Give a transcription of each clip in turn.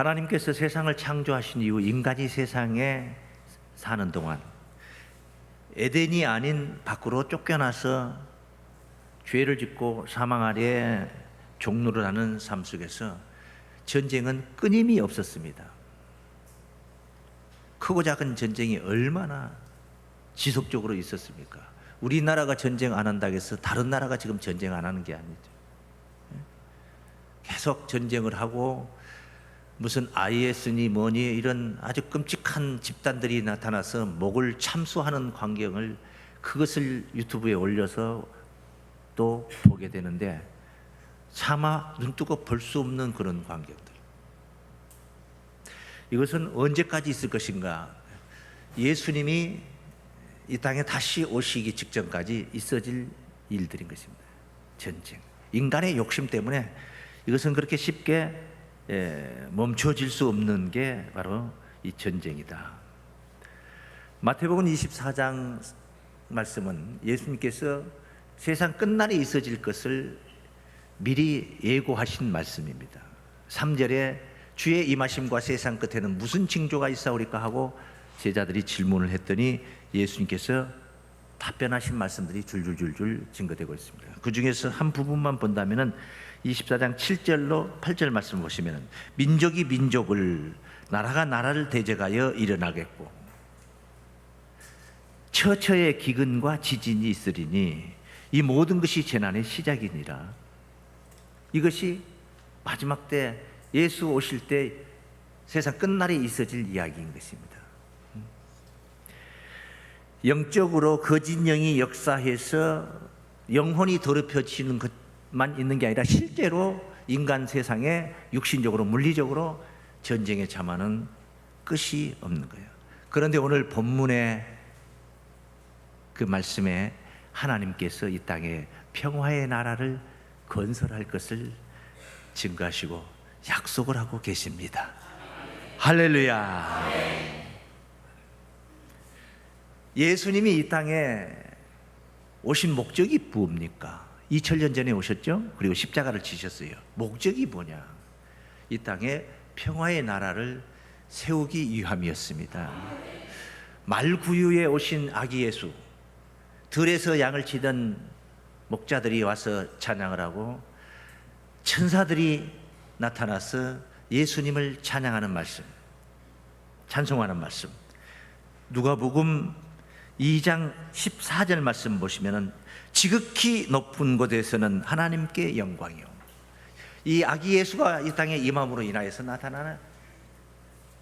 하나님께서 세상을 창조하신 이후 인간이 세상에 사는 동안 에덴이 아닌 밖으로 쫓겨나서 죄를 짓고 사망 아래 종로를 하는 삶 속에서 전쟁은 끊임이 없었습니다. 크고 작은 전쟁이 얼마나 지속적으로 있었습니까? 우리나라가 전쟁 안 한다고 해서 다른 나라가 지금 전쟁 안 하는 게 아니죠. 계속 전쟁을 하고 무슨 IS니 뭐니 이런 아주 끔찍한 집단들이 나타나서 목을 참수하는 광경을 그것을 유튜브에 올려서 또 보게 되는데 차마 눈뜨고 볼 수 없는 그런 광경들. 이것은 언제까지 있을 것인가? 예수님이 이 땅에 다시 오시기 직전까지 있어질 일들인 것입니다. 전쟁. 인간의 욕심 때문에 이것은 그렇게 쉽게 예, 멈춰질 수 없는 게 바로 이 전쟁이다. 마태복음 24장 말씀은 예수님께서 세상 끝날에 있어질 것을 미리 예고하신 말씀입니다. 3절에 주의 임하심과 세상 끝에는 무슨 징조가 있사오리까 하고 제자들이 질문을 했더니 예수님께서 답변하신 말씀들이 줄줄줄줄 증거되고 있습니다. 그 중에서 한 부분만 본다면은 24장 7절로 8절 말씀 보시면은 민족이 민족을 나라가 나라를 대적하여 일어나겠고 처처의 기근과 지진이 있으리니 이 모든 것이 재난의 시작이니라. 이것이 마지막 때 예수 오실 때 세상 끝날에 있어질 이야기인 것입니다. 영적으로 거짓 영이 역사해서 영혼이 더럽혀지는 것 만 있는 게 아니라 실제로 인간 세상에 육신적으로 물리적으로 전쟁에 참하는 끝이 없는 거예요. 그런데 오늘 본문의 그 말씀에 하나님께서 이 땅에 평화의 나라를 건설할 것을 증거하시고 약속을 하고 계십니다. 할렐루야. 예수님이 이 땅에 오신 목적이 뭡니까? 2000년 전에 오셨죠? 그리고 십자가를 지셨어요. 목적이 뭐냐? 이 땅에 평화의 나라를 세우기 위함이었습니다. 말구유에 오신 아기 예수, 들에서 양을 치던 목자들이 와서 찬양을 하고 천사들이 나타나서 예수님을 찬양하는 말씀, 찬송하는 말씀. 누가복음 2장 14절 말씀 보시면은 지극히 높은 곳에서는 하나님께 영광이요. 이 아기 예수가 이 땅에 임함으로 인하여서 나타나는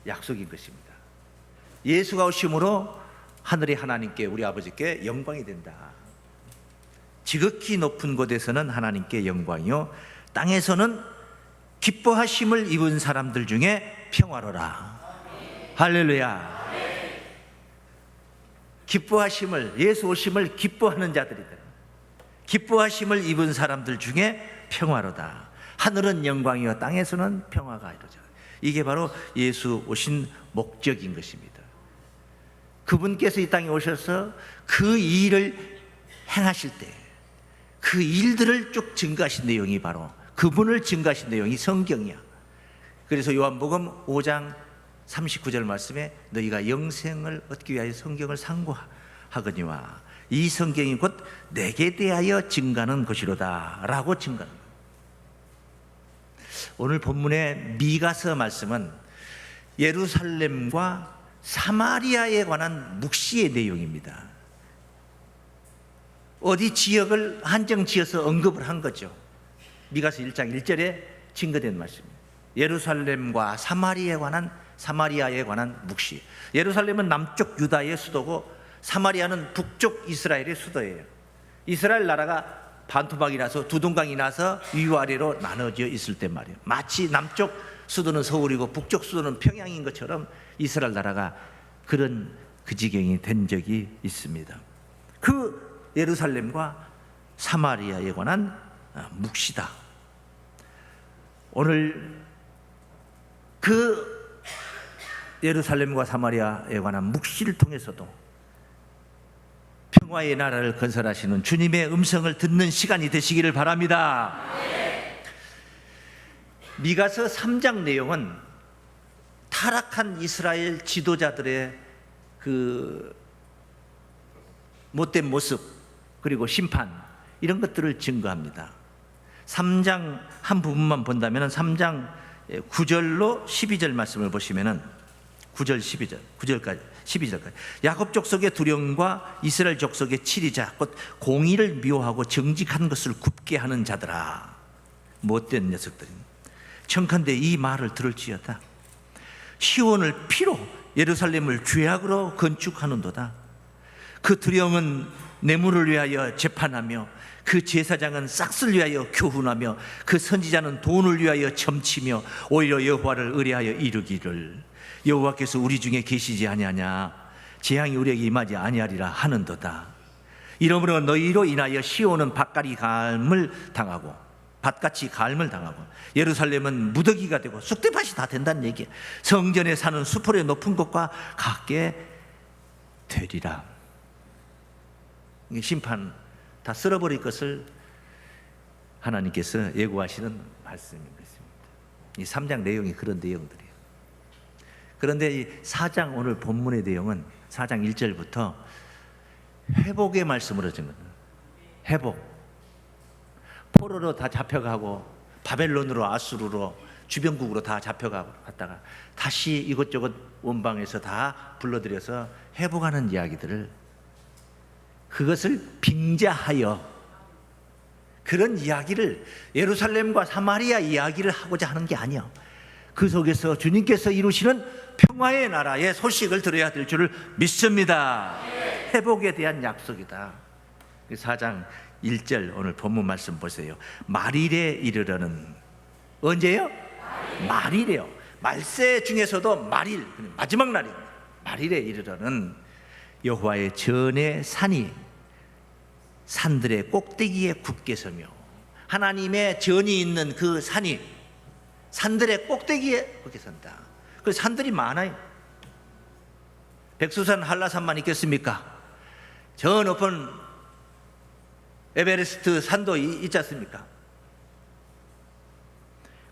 약속인 것입니다. 예수가 오심으로 하늘의 하나님께 우리 아버지께 영광이 된다. 지극히 높은 곳에서는 하나님께 영광이요 땅에서는 기뻐하심을 입은 사람들 중에 평화로라. 할렐루야. 기뻐하심을 예수 오심을 기뻐하는 자들이다. 기뻐하심을 입은 사람들 중에 평화로다. 하늘은 영광이요 땅에서는 평화가 이루어져. 이게 바로 예수 오신 목적인 것입니다. 그분께서 이 땅에 오셔서 그 일을 행하실 때 그 일들을 쭉 증가하신 내용이 바로 그분을 증가하신 내용이 성경이야. 그래서 요한복음 5장 39절 말씀에 너희가 영생을 얻기 위하여 성경을 상고하거니와 이 성경이 곧 내게 대하여 증가하는 것이로다 라고 증가하는 거예요. 오늘 본문의 미가서 말씀은 예루살렘과 사마리아에 관한 묵시의 내용입니다. 어디 지역을 한정 지어서 언급을 한 거죠. 미가서 1장 1절에 증거된 말씀입니다. 예루살렘과 사마리아에 관한 사마리아에 관한 묵시. 예루살렘은 남쪽 유다의 수도고 사마리아는 북쪽 이스라엘의 수도예요. 이스라엘 나라가 반토막이 나서 두 동강이 나서 위아래로 나눠져 있을 때 말이에요. 마치 남쪽 수도는 서울이고 북쪽 수도는 평양인 것처럼 이스라엘 나라가 그런 그 지경이 된 적이 있습니다. 그 예루살렘과 사마리아에 관한 묵시다. 오늘 그 예루살렘과 사마리아에 관한 묵시를 통해서도 평화의 나라를 건설하시는 주님의 음성을 듣는 시간이 되시기를 바랍니다. 미가서 3장 내용은 타락한 이스라엘 지도자들의 그 못된 모습 그리고 심판 이런 것들을 증거합니다. 3장 한 부분만 본다면 3장 9절로 12절 말씀을 보시면은 9절 12절 9절까지 12절까지. 야곱 족속의 두령과 이스라엘 족속의 치리자 곧 공의를 미워하고 정직한 것을 굽게 하는 자들아. 못된 녀석들이 청컨대 이 말을 들을지어다. 시온을 피로 예루살렘을 죄악으로 건축하는도다. 그 두령은 뇌물을 위하여 재판하며 그 제사장은 싹쓸 위하여 교훈하며 그 선지자는 돈을 위하여 점치며 오히려 여호와를 의뢰하여 이르기를 여호와께서 우리 중에 계시지 아니하냐 재앙이 우리에게 임하지 아니하리라 하는도다 이러므로 너희로 인하여 시온은 밭갈이 갈을 당하고 밭같이 갈을 당하고 예루살렘은 무더기가 되고 쑥대밭이 다 된다는 얘기야 성전에 사는 수풀의 높은 곳과 같게 되리라 심판 다 쓸어버릴 것을 하나님께서 예고하시는 말씀인 것입니다. 이 3장 내용이 그런 내용들이에요. 그런데 이 4장 오늘 본문의 내용은 4장 1절부터 회복의 말씀으로 준 겁니다. 회복. 포로로 다 잡혀가고 바벨론으로 아수르로 주변국으로 다 잡혀가고 갔다가 다시 이것저것 원방에서 다 불러들여서 회복하는 이야기들을 그것을 빙자하여 그런 이야기를 예루살렘과 사마리아 이야기를 하고자 하는 게 아니요. 그 속에서 주님께서 이루시는 평화의 나라의 소식을 들어야 될 줄을 믿습니다. 회복에 대한 약속이다. 4장 1절 오늘 본문 말씀 보세요. 말일에 이르러는 언제요? 말일에요. 말세 중에서도 말일 마지막 날입니다. 말일에 이르러는 여호와의 전의 산이 산들의 꼭대기에 굳게 서며 하나님의 전이 있는 그 산이 산들의 꼭대기에 굳게 선다. 그 산들이 많아요. 백수산 한라산만 있겠습니까? 저 높은 에베레스트 산도 이- 있지 않습니까?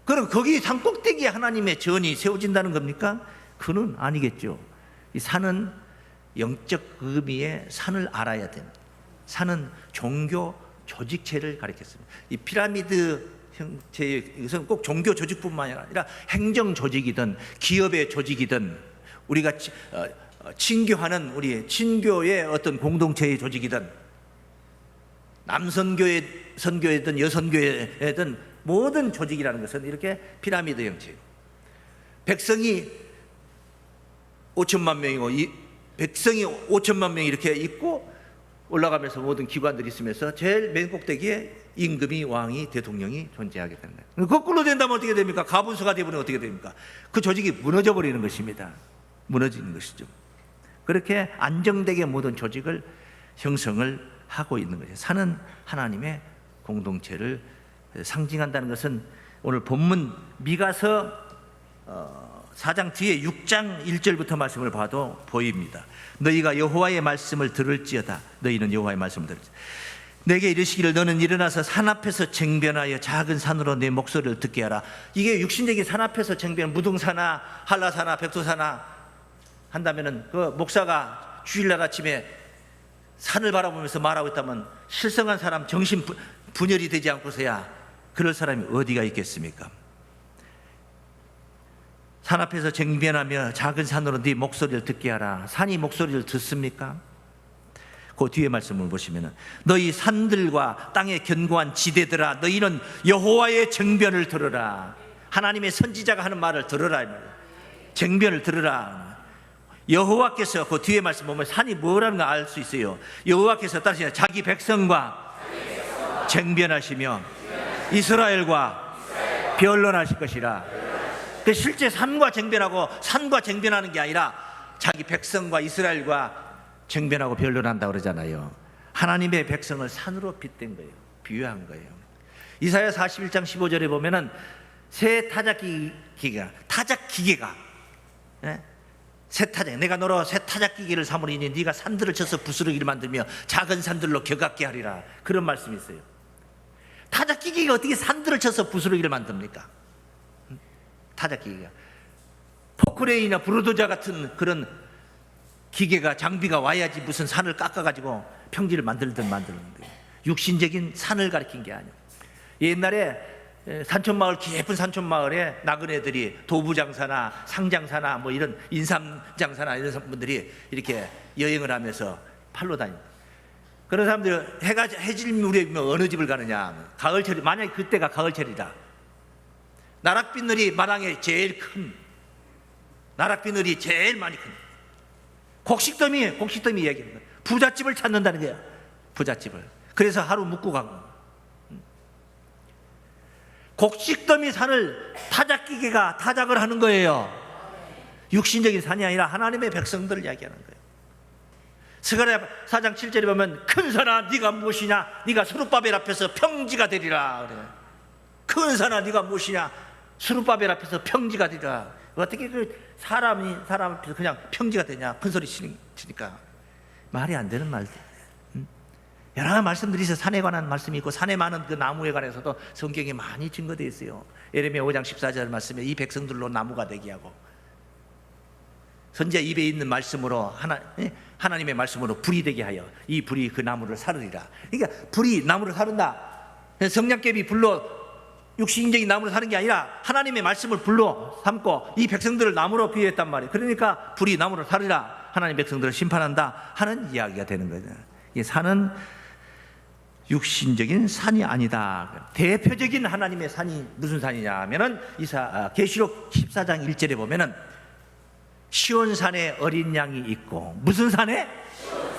그럼 거기 산 꼭대기에 하나님의 전이 세워진다는 겁니까? 그는 아니겠죠. 이 산은 영적 의미의 산을 알아야 됩니다. 산은 종교 조직체를 가리켰습니다. 이 피라미드 형태 이것은 꼭 종교 조직뿐만 아니라 행정 조직이든 기업의 조직이든 우리가 치- 어, 어, 친교하는 우리 친교의 어떤 공동체의 조직이든 남선교회 선교회든 여선교회든 모든 조직이라는 것은 이렇게 피라미드 형태. 백성이 5천만 명이고 이 백성이 5천만 명이 이렇게 있고 올라가면서 모든 기관들이 있으면서 제일 맨 꼭대기에 임금이 왕이 대통령이 존재하게 거예요. 거꾸로 된다면 어떻게 됩니까? 가분수가 되면 어떻게 됩니까? 그 조직이 무너져 버리는 것입니다. 무너지는 것이죠. 그렇게 안정되게 모든 조직을 형성을 하고 있는 거죠. 산은 하나님의 공동체를 상징한다는 것은 오늘 본문 미가서 어, 4장 뒤에 6장 1절부터 말씀을 봐도 보입니다. 너희가 여호와의 말씀을 들을지어다. 너희는 여호와의 말씀을 들을지. 내게 이르시기를 너는 일어나서 산 앞에서 쟁변하여 작은 산으로 내 목소리를 듣게 하라. 이게 육신적인 산 앞에서 쟁변 무등사나 한라사나 백두사나 한다면은 그 목사가 주일날 아침에 산을 바라보면서 말하고 있다면 실성한 사람 정신 분- 분열이 되지 않고서야 그럴 사람이 어디가 있겠습니까? 산 앞에서 쟁변하며 작은 산으로 네 목소리를 듣게 하라. 산이 목소리를 듣습니까? 그 뒤에 말씀을 보시면은 너희 산들과 땅의 견고한 지대들아 너희는 여호와의 정변을 들으라. 하나님의 선지자가 하는 말을 들으라. 정변을 들으라. 여호와께서 그 뒤에 말씀 보면 산이 뭐라는 걸 알 수 있어요. 여호와께서 다시 자기 백성과 정변하시며 이스라엘과 변론하실 것이라. 그 실제 산과 쟁변하고 산과 쟁변하는 게 아니라 자기 백성과 이스라엘과 쟁변하고 변론한다 그러잖아요. 하나님의 백성을 산으로 빗댄 거예요. 비유한 거예요. 이사야 41장 15절에 보면은 새 타작 기계가 타작 기계가 예? 새 타작 내가 너로 새 타작 기계를 삼으리니 네가 산들을 쳐서 부스러기를 만들며 작은 산들로 겨같게 하리라 그런 말씀이 있어요. 타작 기계가 어떻게 산들을 쳐서 부스러기를 만듭니까? 타작 기계가 포크레인이나 브로도자 같은 그런 기계가 장비가 와야지 무슨 산을 깎아가지고 평지를 만들든 만드는데 육신적인 산을 가리킨 게 아니에요. 옛날에 에, 산촌마을 깊은 산촌마을에 나그네들이 도부장사나 상장사나 뭐 이런 인삼장사나 이런 분들이 이렇게 여행을 하면서 팔로 다니. 그런 사람들 해가 해질 무렵이면 어느 집을 가느냐? 가을철이 만약에 그때가 가을철이다. 나락비늘이 마당에 제일 큰 나락비늘이 제일 많이 큰 곡식더미 곡식더미 거야. 부잣집을 찾는다는 거야. 부잣집을. 그래서 하루 묵고 가고. 곡식더미 산을 타작기계가 타작을 하는 거예요. 육신적인 산이 아니라 하나님의 백성들을 이야기하는 거예요. 스가랴 4장 7절에 보면 큰 산아 네가 무엇이냐 네가 수르바벨 앞에서 평지가 되리라 그래. 큰 산아 네가 무엇이냐 수르바벨 앞에서 평지가 되리라 어떻게 그 사람이 사람 앞에서 그냥 평지가 되냐 큰 소리 치니- 치니까 말이 안 되는 말들 음? 여러 말씀들이 있어요 산에 관한 말씀이 있고 산에 많은 그 나무에 관해서도 성경에 많이 증거되어 있어요 예레미야 5장 14절 말씀에 이 백성들로 나무가 되게 하고 선지자 입에 있는 말씀으로 하나 예? 하나님의 말씀으로 불이 되게 하여 이 불이 그 나무를 사르리라. 그러니까 불이 나무를 사른다. 성냥개비 불로 육신적인 나무를 사는 게 아니라 하나님의 말씀을 불로 삼고 이 백성들을 나무로 비유했단 말이에요. 그러니까 불이 나무를 사르라. 하나님 백성들을 심판한다 하는 이야기가 되는 거죠. 이 산은 육신적인 산이 아니다. 대표적인 하나님의 산이 무슨 산이냐 하면은 이사 아, 계시록 14장 1절에 보면은 시온산에 어린 양이 있고 무슨 산에?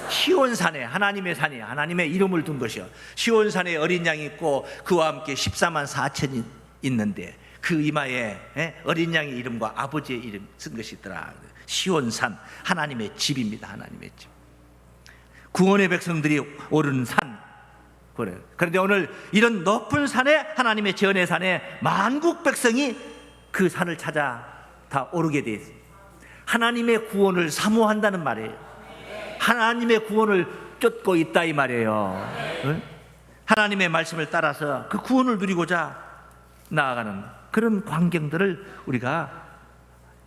시온산에 하나님의 산이 하나님의 이름을 둔 것이요. 시온산에 어린 양이 있고 그와 함께 14만 4천이 있는데 그 이마에 예, 어린 양의 이름과 아버지의 이름 쓴 것이 있더라. 시온산 하나님의 집입니다. 하나님의 집. 구원의 백성들이 오르는 산. 그래. 그런데 오늘 이런 높은 산에 하나님의 전의 산에 만국 백성이 그 산을 찾아 다 오르게 돼 있어요. 하나님의 구원을 사모한다는 말이에요. 하나님의 구원을 쫓고 있다 이 말이에요. 응? 하나님의 말씀을 따라서 그 구원을 누리고자 나아가는 그런 광경들을 우리가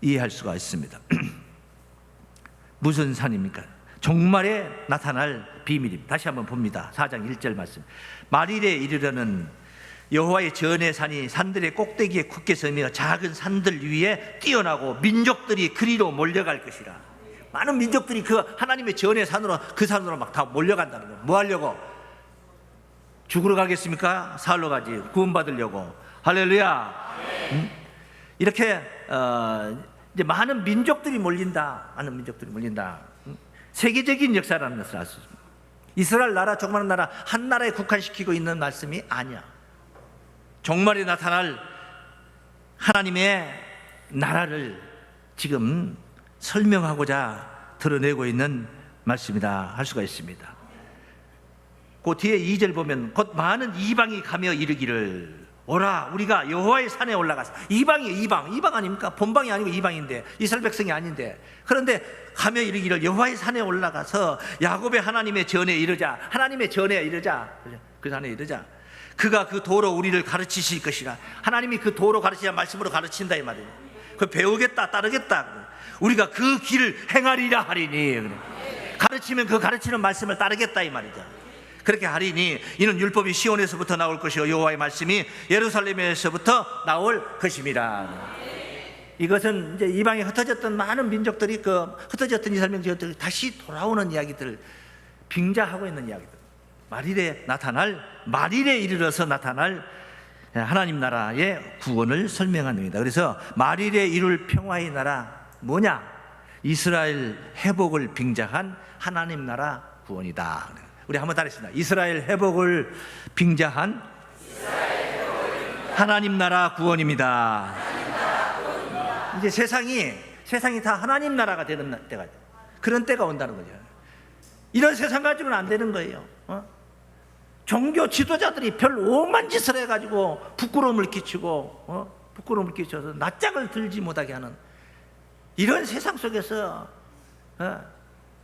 이해할 수가 있습니다. 무슨 산입니까? 종말에 나타날 비밀입니다. 다시 한번 봅니다. 4장 1절 말씀. 말일에 이르려는 여호와의 전의 산이 산들의 꼭대기에 굳게 서며 작은 산들 위에 뛰어나고 민족들이 그리로 몰려갈 것이라. 많은 민족들이 그 하나님의 전의 산으로 그 산으로 막 다 몰려간다는 거예요. 뭐 하려고? 죽으러 가겠습니까? 살러 가지. 구원받으려고. 할렐루야. 음? 이렇게 어, 이제 많은 민족들이 몰린다. 많은 민족들이 몰린다. 음? 세계적인 역사라는 것을 알 수 있습니다. 이스라엘 나라 조그마한 나라 한 나라에 국한시키고 있는 말씀이 아니야. 종말에 나타날 하나님의 나라를 지금 설명하고자 드러내고 있는 말씀이다 할 수가 있습니다. 그 뒤에 2절 보면 곧 많은 이방이 가며 이르기를 오라 우리가 여호와의 산에 올라가서 이방이 이방. 이방 아닙니까? 본방이 아니고 이방인데 이스라엘 백성이 아닌데. 그런데 가며 이르기를 여호와의 산에 올라가서 야곱의 하나님의 전에 이르자 하나님의 전에 이르자 그 산에 이르자. 그가 그 도로 우리를 가르치실 것이라. 하나님이 그 도로 가르치자 말씀으로 가르친다 이 말이에요. 그 배우겠다 따르겠다 우리가 그 길을 행하리라 하리니. 가르치면 그 가르치는 말씀을 따르겠다 이 말이죠 그렇게 하리니 이는 율법이 시온에서부터 나올 것이요 여호와의 말씀이 예루살렘에서부터 나올 것임이라. 이것은 이제 이방에 흩어졌던 많은 민족들이 그 흩어졌던 이스라엘 민족들이 다시 돌아오는 이야기들 빙자하고 있는 이야기들. 말일에 나타날 말일에 이르러서 나타날 하나님 나라의 구원을 설명하는 겁니다. 그래서 말일에 이룰 평화의 나라 뭐냐? 이스라엘 회복을 빙자한 하나님 나라 구원이다. 우리 한번 따라했습니다. 이스라엘 회복을 빙자한 하나님 나라 구원입니다. 이제 세상이 세상이 다 하나님 나라가 되는 때가 그런 때가 온다는 거죠. 이런 세상 가지고는 안 되는 거예요. 어? 종교 지도자들이 별 오만 짓을 해가지고 부끄러움을 끼치고 어? 부끄러움을 끼쳐서 낯짝을 들지 못하게 하는 이런 세상 속에서 어?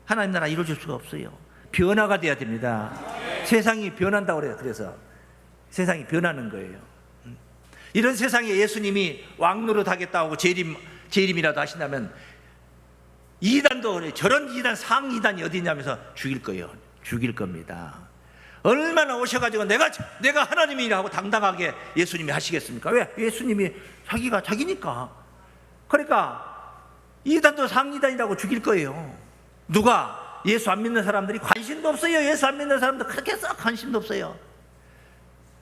하나님 나라 이루어질 수가 없어요. 변화가 돼야 됩니다. 세상이 변한다고 그래요. 그래서 세상이 변하는 거예요. 음. 이런 세상에 예수님이 왕노릇 하겠다고 재림 재림이라도 하신다면 이단도 저런 이단 상이단이 어디냐면서 죽일 거예요. 죽일 겁니다. 얼마나 오셔가지고 내가 내가 하나님이라고 당당하게 예수님이 하시겠습니까? 왜? 예수님이 자기가 자기니까. 그러니까 이단도 상이단이라고 죽일 거예요. 누가 예수 안 믿는 사람들이 관심도 없어요. 예수 안 믿는 사람들 그렇게 썩 관심도 없어요.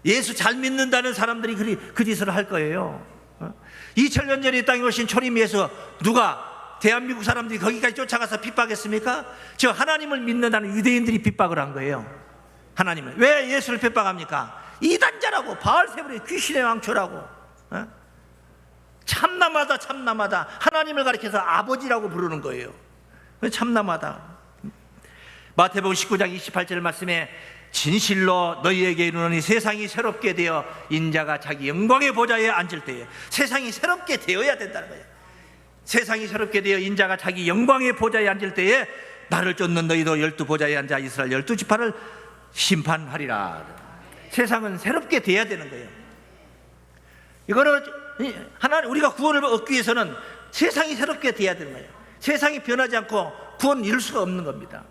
예수 잘 믿는다는 사람들이 그, 그 짓을 할 거예요. 어? 2000년 전에 이 땅에 오신 초림 예수 누가 대한민국 사람들이 거기까지 쫓아가서 핍박했습니까? 저 하나님을 믿는다는 유대인들이 핍박을 한 거예요. 하나님을 왜 예수를 핍박합니까? 이단자라고 바알세불의 귀신의 왕초라고 어? 참남하다 참남하다 하나님을 가리켜서 아버지라고 부르는 거예요. 참남하다. 마태복음 19장 28절 말씀에 진실로 너희에게 이르노니 세상이 새롭게 되어 인자가 자기 영광의 보좌에 앉을 때에 세상이 새롭게 되어야 된다는 거예요. 세상이 새롭게 되어 인자가 자기 영광의 보좌에 앉을 때에 나를 쫓는 너희도 열두 보좌에 앉아 이스라엘 열두 지파를 심판하리라. 세상은 새롭게 돼야 되는 거예요. 이거는 하나 우리가 구원을 얻기 위해서는 세상이 새롭게 돼야 되는 거예요. 세상이 변하지 않고 구원 이룰 수가 없는 겁니다.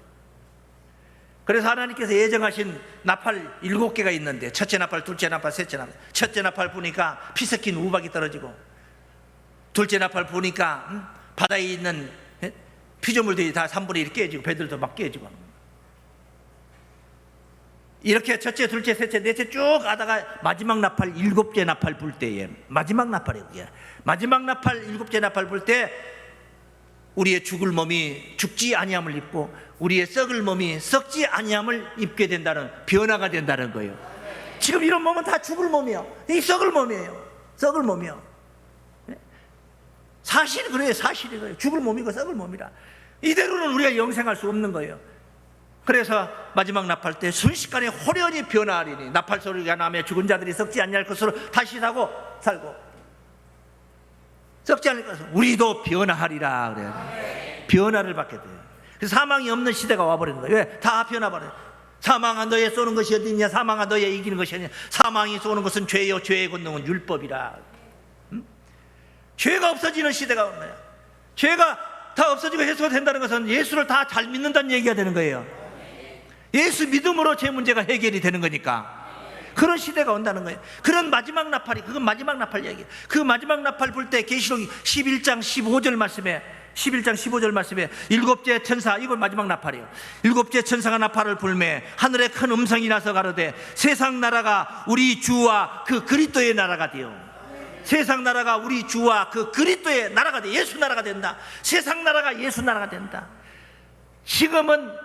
그래서 하나님께서 예정하신 나팔 일곱 개가 있는데 첫째 나팔, 둘째 나팔, 셋째 나팔. 첫째 나팔 부니까 피 섞인 우박이 떨어지고 둘째 나팔 부니까 음, 바다에 있는 예? 피조물들이 다 3분의 1 깨지고 배들도 막 깨지고 이렇게 첫째, 둘째, 셋째, 넷째 쭉 가다가 마지막 나팔 일곱째 나팔 불 때에 마지막 나팔이에요. 그게. 마지막 나팔 일곱째 나팔 불 때 우리의 죽을 몸이 죽지 아니함을 입고 우리의 썩을 몸이 썩지 아니함을 입게 된다는 변화가 된다는 거예요. 지금 이런 몸은 다 죽을 몸이에요. 이 썩을 몸이에요. 썩을 몸이요. 그래요. 사실이 그래요. 죽을 몸이고 썩을 몸이라. 이대로는 우리가 영생할 수 없는 거예요. 그래서 마지막 나팔 때 순식간에 호련히 변화하리니 나팔 소리가 나며 죽은 자들이 썩지 아니할 것으로 다시 사고 살고 썩지 않을 것으로 우리도 변화하리라 그래요. 변화를 받게 돼요. 사망이 없는 시대가 와버리는 거예요. 왜? 다 변화버려요. 사망아 너의 쏘는 것이 어디냐? 사망아 너의 이기는 것이 어디냐? 사망이 쏘는 것은 죄요. 죄의 권능은 율법이라. 음? 죄가 없어지는 시대가 오는 거예요. 죄가 다 없어지고 해소가 된다는 것은 예수를 다 잘 믿는다는 얘기가 되는 거예요. 예수 믿음으로 제 문제가 해결이 되는 거니까. 그런 시대가 온다는 거예요. 그런 마지막 나팔이 그건 마지막 나팔 얘기. 그 마지막 나팔 불때 계시록 11장 15절 말씀에 11장 15절 말씀에 일곱째 천사 이건 마지막 나팔이에요. 일곱째 천사가 나팔을 불매 하늘에 큰 음성이 나서 가로되 세상 나라가 우리 주와 그 그리스도의 나라가 되어 세상 나라가 우리 주와 그 그리스도의 나라가 돼 예수 나라가 된다. 세상 나라가 예수 나라가 된다. 지금은 예,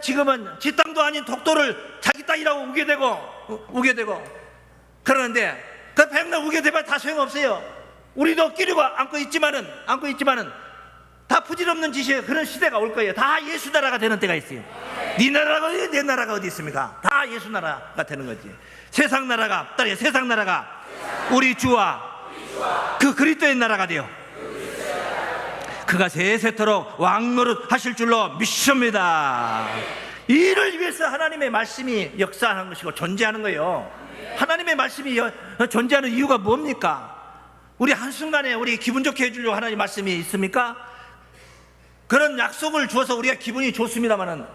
지금은 지 땅도 아닌 독도를 자기 땅이라고 우게 되고 되고 그러는데 그 백날 우게 되면 다 소용없어요. 우리도 끼리고 안고 있지만은 안고 있지만은 다 부질없는 짓이에요. 그런 시대가 올 거예요. 다 예수 나라가 되는 때가 있어요. 네 나라가 어디 내 나라가 어디 있습니까? 다 예수 나라가 되는 거지. 세상 나라가 따라 세상 나라가 우리 주와 그 그리스도의 나라가 돼요. 그가 세세토록 왕노릇 하실 줄로 믿습니다. 이를 위해서 하나님의 말씀이 역사하는 것이고 존재하는 거예요. 하나님의 말씀이 여- 존재하는 이유가 뭡니까? 우리 한순간에 우리 기분 좋게 해주려고 하나님 말씀이 있습니까? 그런 약속을 주어서 우리가 기분이 좋습니다만은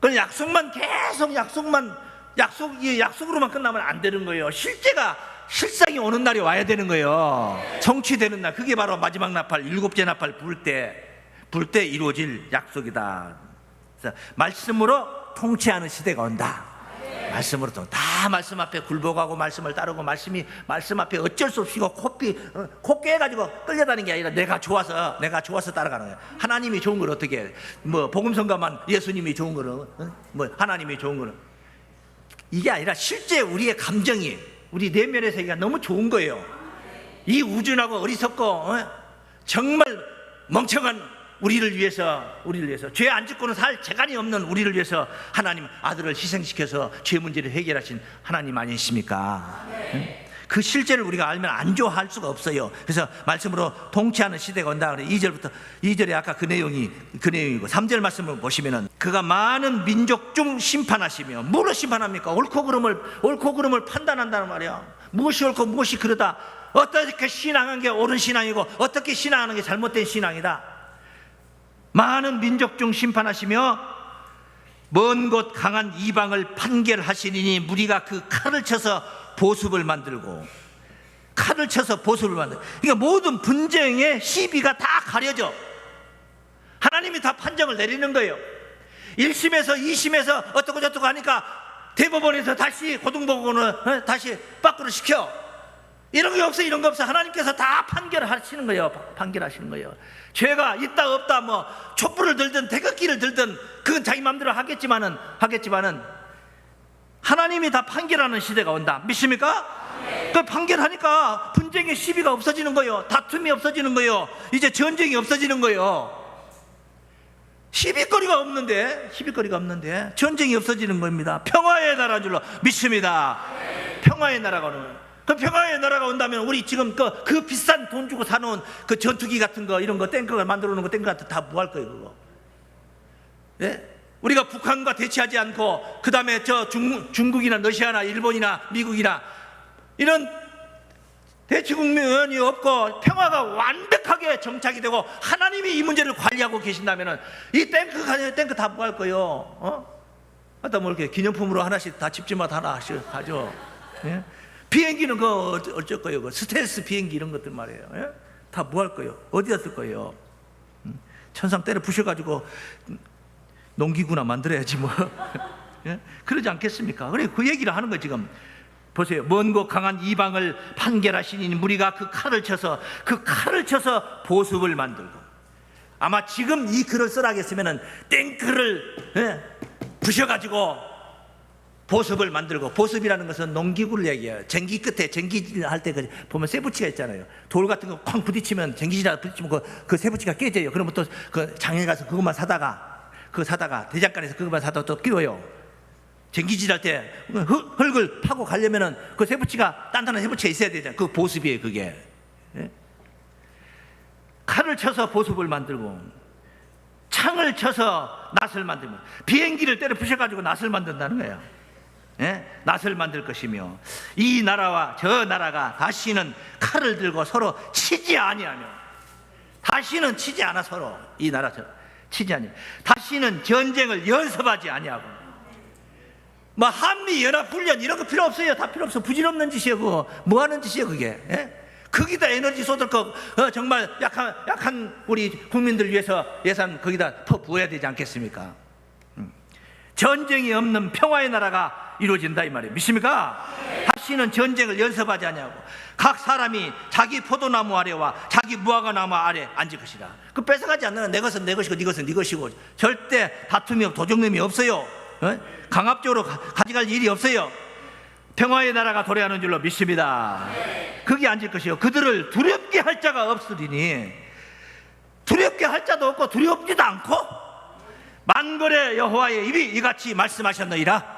그런 약속만 계속 약속만 약속 이 약속으로만 끝나면 안 되는 거예요. 실제가 실상이 오는 날이 와야 되는 거예요. 성취되는 날 그게 바로 마지막 나팔 일곱째 나팔 불 때 불 때 이루어질 약속이다. 말씀으로 통치하는 시대가 온다. 말씀으로 또다 말씀 앞에 굴복하고 말씀을 따르고 말씀이 말씀 앞에 어쩔 수 없이 코피 어, 코 깨가지고 끌려다니는 게 아니라 내가 좋아서 내가 좋아서 따라가는 거야. 하나님이 좋은 걸 어떻게 해? 뭐 복음성가만 예수님이 좋은 거는 어? 뭐 하나님이 좋은 거는 이게 아니라 실제 우리의 감정이 우리 내면의 세계가 너무 좋은 거예요. 이 우준하고 어리석고 어? 정말 멍청한 우리를 위해서 우리를 위해서 죄 안 짓고는 살 재간이 없는 우리를 위해서 하나님 아들을 희생시켜서 죄 문제를 해결하신 하나님 아니십니까? 응? 그 실제를 우리가 알면 안 좋아할 수가 없어요. 그래서 말씀으로 통치하는 시대가 온다 그래. 2절부터 2절에 아까 그 내용이 그 내용이고 3절 말씀을 보시면은 그가 많은 민족 중 심판하시며 뭐로 심판합니까? 옳고 그름을 옳고 그름을 판단한다는 말이야. 무엇이 옳고 무엇이 그러다 어떻게 신앙한 게 옳은 신앙이고 어떻게 신앙하는 게 잘못된 신앙이다. 많은 민족 중 심판하시며 먼 곳 강한 이방을 판결하시니 무리가 그 칼을 쳐서 보습을 만들고 칼을 쳐서 보습을 만들. 그러니까 모든 분쟁의 시비가 다 가려져. 하나님이 다 판정을 내리는 거예요. 1심에서 2심에서 어떻고 저떻고 하니까 대법원에서 다시 고등법원을 어, 다시 밖으로 시켜. 이런 게 없어, 이런 거 없어. 하나님께서 다 판결하시는 거예요. 파- 판결하시는 거예요. 죄가 있다 없다 뭐 촛불을 들든 태극기를 들든 그건 자기 마음대로 하겠지만은 하겠지만은 하나님이 다 판결하는 시대가 온다. 믿습니까? 그 판결하니까 분쟁의 시비가 없어지는 거예요. 다툼이 없어지는 거예요. 이제 전쟁이 없어지는 거예요. 시비거리가 없는데 시비거리가 없는데 전쟁이 없어지는 겁니다. 평화의 나라인 줄로 믿습니다. 평화의 나라가 오는. 그 평화의 나라가 온다면 우리 지금 그, 그 비싼 돈 주고 사놓은 그 전투기 같은 거 이런 거 탱크가 만들어 놓은 거 탱크 같은 다 뭐 할 거예요 그거? 예? 우리가 북한과 대치하지 않고 그 다음에 저 중, 중국이나 러시아나 일본이나 미국이나 이런 대치 국면이 없고 평화가 완벽하게 정착이 되고 하나님이 이 문제를 관리하고 계신다면은 이 탱크 가 탱크 다 뭐 할 거요? 어? 하다 뭐 이렇게 기념품으로 하나씩 다 집집마다 하나씩 가죠. 예? 비행기는 그 어쩌- 어쩔 거예요? 그 스텔스 비행기 이런 것들 말이에요. 예? 다뭐 할 거예요? 어디다 쓸 거예요? 음, 천상 때려 부셔가지고 농기구나 만들어야지 뭐. 예? 그러지 않겠습니까? 그래 그 얘기를 하는 거 지금. 보세요. 먼 곳 강한 이방을 판결하시니 무리가 그 칼을 쳐서 그 칼을 쳐서 보습을 만들고 아마 지금 이 글을 쓰라겠으면은 땡크를 예, 부셔가지고 보습을 만들고 보습이라는 것은 농기구를 얘기해요. 전기 끝에 전기질 할 때 그 보면 쇠붙이가 있잖아요. 돌 같은 거 쾅 부딪히면 전기질하다 부딪히면 그, 그 쇠붙이가 깨져요. 그러면 또 그 장에 가서 그것만 사다가 그거 사다가 대장간에서 그것만 사다 또 끼워요. 전기질 할 때 흙을 파고 가려면은 그 쇠붙이가 단단한 쇠붙이가 있어야 되잖아요. 그 보습이에요, 그게. 예? 칼을 쳐서 보습을 만들고 창을 쳐서 낫을 만들면 비행기를 때려 부셔가지고 낫을 만든다는 거예요. 예? 낫을 만들 것이며 이 나라와 저 나라가 다시는 칼을 들고 서로 치지 아니하며 다시는 치지 않아 서로 이 나라 저 치지 아니. 다시는 전쟁을 연습하지 아니하고. 뭐 한미 연합 훈련 이런 거 필요 없어요. 다 필요 없어. 부질없는 짓이에요 그거. 뭐 하는 짓이에요 그게? 예? 거기다 에너지 쏟을 거 어, 정말 약한 약한 우리 국민들 위해서 예산 거기다 퍼 부어야 되지 않겠습니까? 전쟁이 없는 평화의 나라가 이루어진다 이 말이에요. 믿습니까? 다시는 전쟁을 연습하지 않냐고. 각 사람이 자기 포도나무 아래와 자기 무화과 나무 아래 앉을 것이다. 그 뺏어가지 않는 내 것은 내 것이고 네 것은 네 것이고 절대 다툼이 없 도적놈이 없어요. 어? 강압적으로 가- 가져갈 일이 없어요. 평화의 나라가 도래하는 줄로 믿습니다. 거기 앉을 것이요. 그들을 두렵게 할 자가 없으리니 두렵게 할 자도 없고 두렵지도 않고 만골의 여호와의 입이 이같이 말씀하셨느니라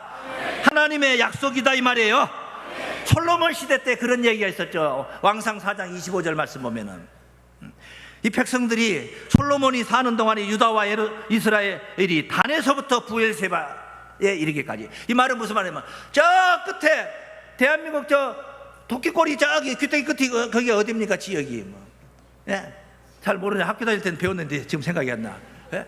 하나님의 약속이다 이 말이에요 솔로몬 시대 때 그런 얘기가 있었죠 왕상 4장 25절 말씀 보면은 이 백성들이 솔로몬이 사는 동안에 유다와 이스라엘이 단에서부터 부엘세바에 이르기까지 이 말은 무슨 말이냐면 저 끝에 대한민국 저 도끼꼬리 저기 귀때기 끝이 그- 거기 어딥니까 지역이 뭐. 예? 잘 모르네 학교 다닐 때는 배웠는데 지금 생각이 안 나. 예?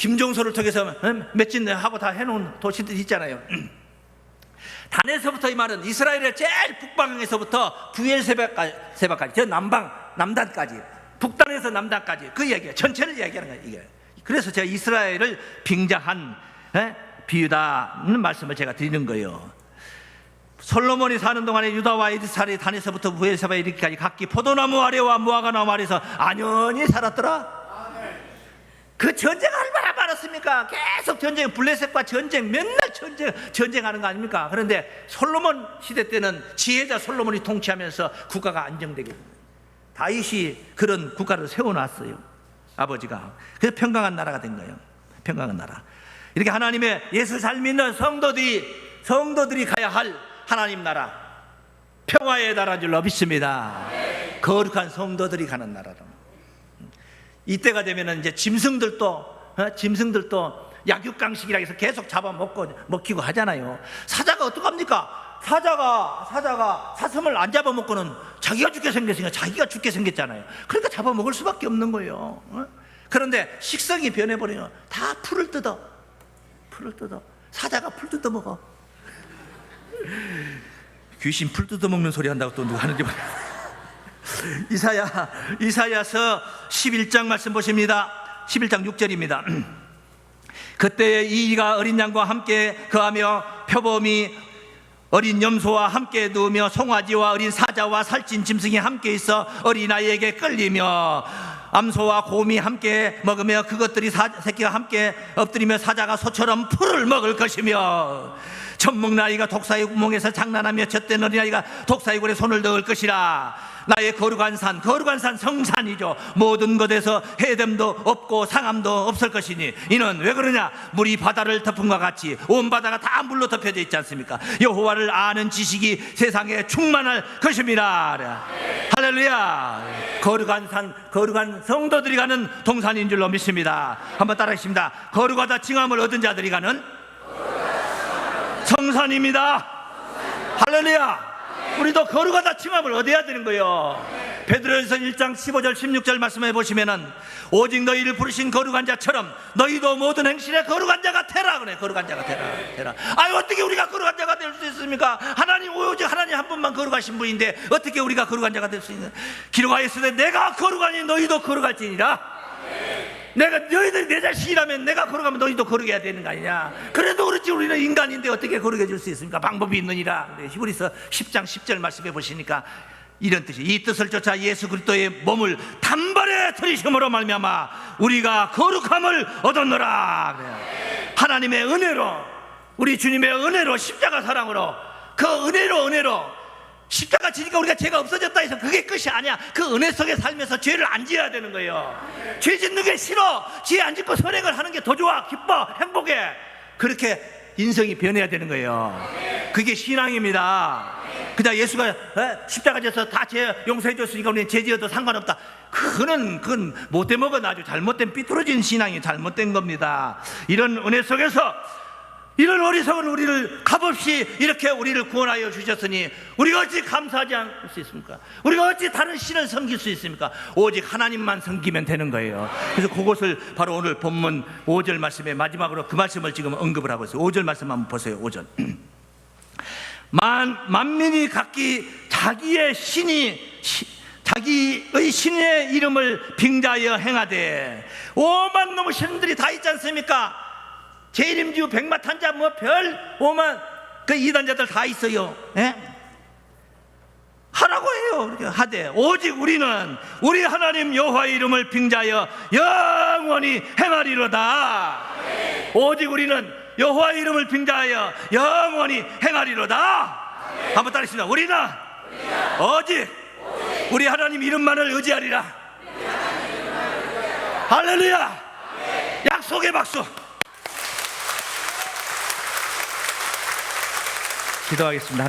김종소를 통해서 음, 몇진 하고 다 해놓은 도시들 있잖아요. 단에서부터 이 말은 이스라엘의 제일 북방에서부터 부엘세바까지 세바까지 저 남방 남단까지 북단에서 남단까지 그 얘기야 전체를 얘기하는 거야 이게. 그래서 제가 이스라엘을 빙자한 예? 비유다는 말씀을 제가 드리는 거예요. 솔로몬이 사는 동안에 유다와 이스라엘 단에서부터 부엘세바에 이르기까지 각기 포도나무 아래와 무화과 나무 아래서 안연히 살았더라. 그 전쟁 얼마나 많았습니까? 계속 전쟁, 블레셋과 전쟁, 맨날 전쟁, 전쟁하는 거 아닙니까? 그런데 솔로몬 시대 때는 지혜자 솔로몬이 통치하면서 국가가 안정되게. 다윗이 그런 국가를 세워놨어요. 아버지가. 그래서 평강한 나라가 된 거예요. 평강한 나라. 이렇게 하나님의 예수 잘 믿는 성도들이, 성도들이 가야 할 하나님 나라. 평화의 나라인 줄 믿습니다. 거룩한 성도들이 가는 나라로. 이때가 되면은 이제 짐승들도 어? 짐승들도 약육강식이라 해서 계속 잡아먹고 먹히고 하잖아요. 사자가 어떡합니까? 사자가 사자가 사슴을 안 잡아먹고는 자기가 죽게 생겼으니까 자기가 죽게 생겼잖아요. 그러니까 잡아먹을 수밖에 없는 거예요. 어? 그런데 식성이 변해버리면 다 풀을 뜯어. 풀을 뜯어. 사자가 풀 뜯어 먹어. 귀신 풀 뜯어 먹는 소리 한다고 또 누가 하는지 모르 이사야 이사야서 11장 말씀 보십니다. 11장 6절입니다. 그때에 이가 어린 양과 함께 거하며 표범이 어린 염소와 함께 누우며 송아지와 어린 사자와 살찐 짐승이 함께 있어 어린아이에게 끌리며 암소와 곰이 함께 먹으며 그것들이 사, 새끼가 함께 엎드리며 사자가 소처럼 풀을 먹을 것이며 아이가 독사의 구멍에서 장난하며 젖된 어린아이가 독사의 굴에 손을 넣을 것이라 나의 거룩한 산 거룩한 산 성산이죠. 모든 것에서 해됨도 없고 상함도 없을 것이니 이는 왜 그러냐? 물이 바다를 덮음과 같이 온 바다가 다 물로 덮여져 있지 않습니까? 여호와를 아는 지식이 세상에 충만할 것입니다. 할렐루야. 거룩한 산 거룩한 성도들이 가는 동산인 줄로 믿습니다. 한번 따라하겠습니다. 거룩하다 칭함을 얻은 자들이 가는 성산입니다. 할렐루야 우리도 거룩하다 칭함을 얻어야 되는 거예요. 베드로전서 1장 15절 16절 말씀해 보시면은 오직 너희를 부르신 거룩한 자처럼 너희도 모든 행실에 거룩한 자가 되라 그래. 거룩한 자가 되라. 되라. 아유 어떻게 우리가 거룩한 자가 될 수 있습니까? 하나님 오직 하나님 한 분만 거룩하신 분인데 어떻게 우리가 거룩한 자가 될 수 있는? 기록하였으되 내가 거룩하니 너희도 거룩할지니라. 내가 너희들이 내 자식이라면 내가 거룩하면 너희도 거룩해야 되는 거 아니냐? 그래도 그렇지 우리는 인간인데 어떻게 거룩해질 수 있습니까? 방법이 있느니라. 그래, 히브리서 10장 10절 말씀해 보시니까 이런 뜻이 이 뜻을 쫓아 예수 그리스도의 몸을 단번에 들이심으로 말미암아 우리가 거룩함을 얻었노라. 그래요. 하나님의 은혜로 우리 주님의 은혜로 십자가 사랑으로 그 은혜로 은혜로 십자가 지니까 우리가 죄가 없어졌다 해서 그게 끝이 아니야. 그 은혜 속에 살면서 죄를 안 지어야 되는 거예요. 죄 짓는 게 싫어. 죄 안 짓고 선행을 하는 게 더 좋아. 기뻐. 행복해. 그렇게 인성이 변해야 되는 거예요. 그게 신앙입니다. 그냥 예수가 에? 십자가 져서 다 죄 용서해 줬으니까 우리는 죄 지어도 상관없다. 그거는 그건 못돼 먹은 아주 잘못된 삐뚤어진 신앙이 잘못된 겁니다. 이런 은혜 속에서 이런 어리석은 우리를 값없이 이렇게 우리를 구원하여 주셨으니 우리가 어찌 감사하지 않을 수 있습니까? 우리가 어찌 다른 신을 섬길 수 있습니까? 오직 하나님만 섬기면 되는 거예요. 그래서 그것을 바로 오늘 본문 5절 말씀의 마지막으로 그 말씀을 지금 언급을 하고 있어요. 5절 말씀 한번 보세요. 5절. 만 만민이 각기 자기의 신이 시- 자기의 신의 이름을 빙자하여 행하되 오만 놈의 신들이 다 있지 않습니까? 재림지우 백마 탄자 뭐 별 오만 그 이단자들 다 있어요. 예? 하라고 해요. 하되 오직 우리는 우리 하나님 여호와의 이름을 빙자하여 영원히 행하리로다. 오직 우리는 여호와의 이름을 빙자하여 영원히 행하리로다. 한번 따르시다. 우리는 오직 우리 하나님 이름만을 의지하리라. 할렐루야. 약속의 박수. 기도하겠습니다.